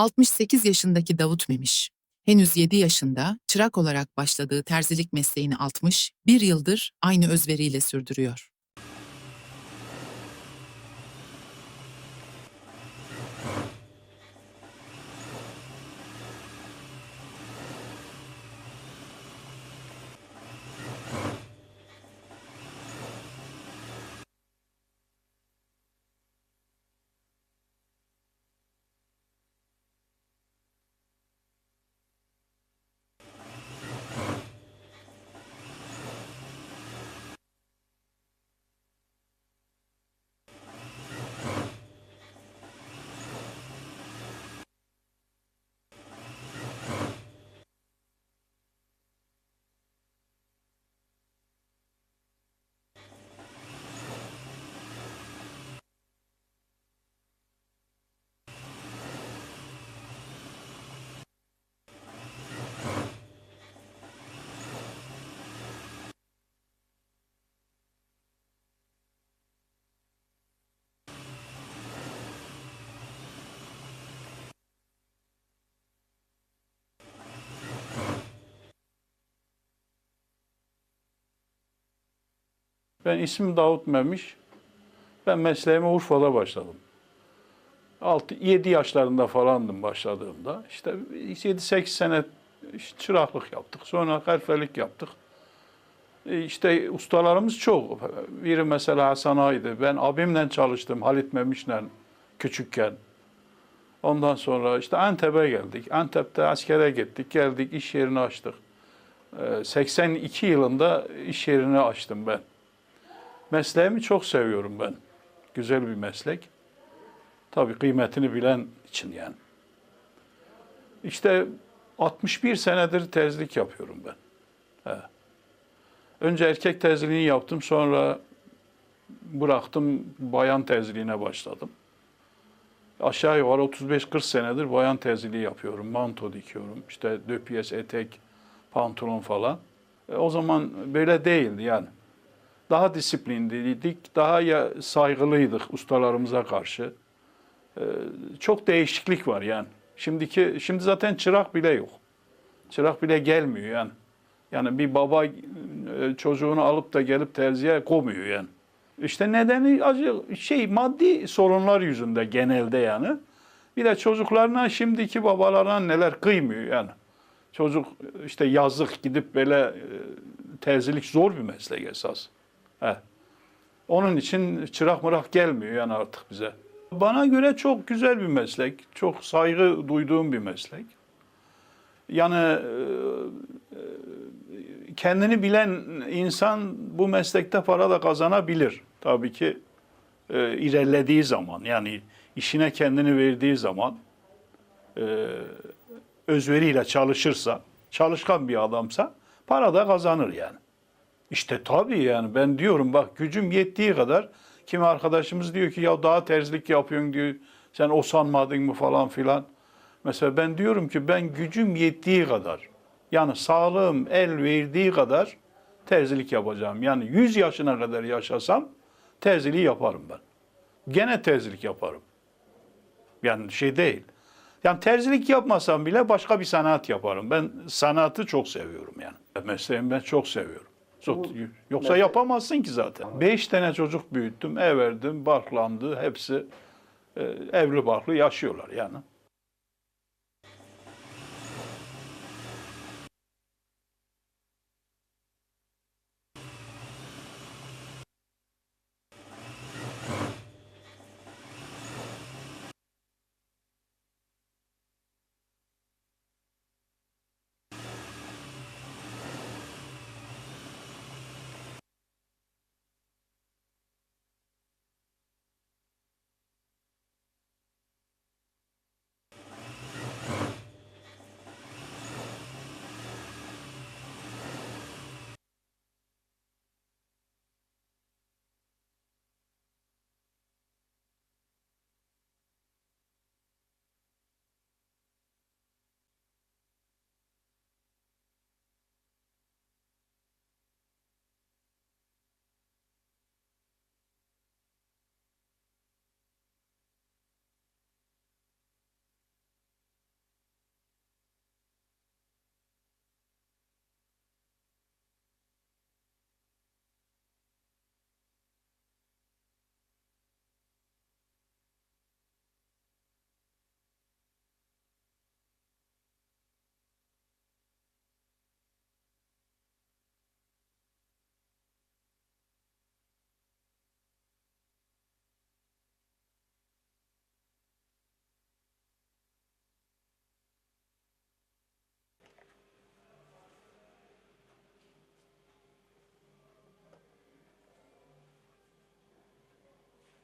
68 yaşındaki Davut Memiş. Henüz 7 yaşında çırak olarak başladığı terzilik mesleğini 60, bir yıldır aynı özveriyle sürdürüyor. Ben ismim Davut Memiş. Ben mesleğime Urfa'da başladım. 6-7 yaşlarında falandım başladığımda. İşte 7-8 sene çıraklık yaptık. Sonra kalfelik yaptık. E İşte ustalarımız çok. Biri mesela Hasan Ağa'ydı. Ben abimle çalıştım Halit Memiş'le küçükken. Ondan sonra işte Antep'e geldik. Antep'te askere gittik, geldik, iş yerini açtık. E, 82 yılında iş yerini açtım ben. Mesleğimi çok seviyorum ben. Güzel bir meslek. Tabii kıymetini bilen için yani. İşte 61 senedir terzilik yapıyorum ben. He. Önce erkek terziliğini yaptım, sonra bıraktım, bayan terziliğine başladım. Aşağı yukarı 35-40 senedir bayan terziliği yapıyorum. Manto dikiyorum, işte döpiyes, etek, pantolon falan. E, o zaman böyle değildi yani daha disiplinliydik, daha saygılıydık ustalarımıza karşı. Ee, çok değişiklik var yani. Şimdiki şimdi zaten çırak bile yok. Çırak bile gelmiyor yani. Yani bir baba e, çocuğunu alıp da gelip terziye koymuyor yani. İşte nedeni acı şey maddi sorunlar yüzünde genelde yani. Bir de çocuklarına şimdiki babalar anneler kıymıyor yani. Çocuk işte yazık gidip böyle e, terzilik zor bir meslek esas. He. Onun için çırak mırak gelmiyor yani artık bize. Bana göre çok güzel bir meslek. Çok saygı duyduğum bir meslek. Yani e, e, kendini bilen insan bu meslekte para da kazanabilir. Tabii ki e, ilerlediği zaman yani işine kendini verdiği zaman özveriyle çalışırsa, çalışkan bir adamsa para da kazanır yani. İşte tabii yani ben diyorum bak gücüm yettiği kadar kimi arkadaşımız diyor ki ya daha terzilik yapıyorsun diyor. Sen o sanmadın mı falan filan. Mesela ben diyorum ki ben gücüm yettiği kadar yani sağlığım el verdiği kadar terzilik yapacağım. Yani 100 yaşına kadar yaşasam terziliği yaparım ben. Gene terzilik yaparım. Yani şey değil. Yani terzilik yapmasam bile başka bir sanat yaparım. Ben sanatı çok seviyorum yani. Mesleğimi ben çok seviyorum. Yoksa yapamazsın ki zaten. Beş tane çocuk büyüttüm, ev verdim, barklandı. Hepsi e, evli barklı yaşıyorlar yani.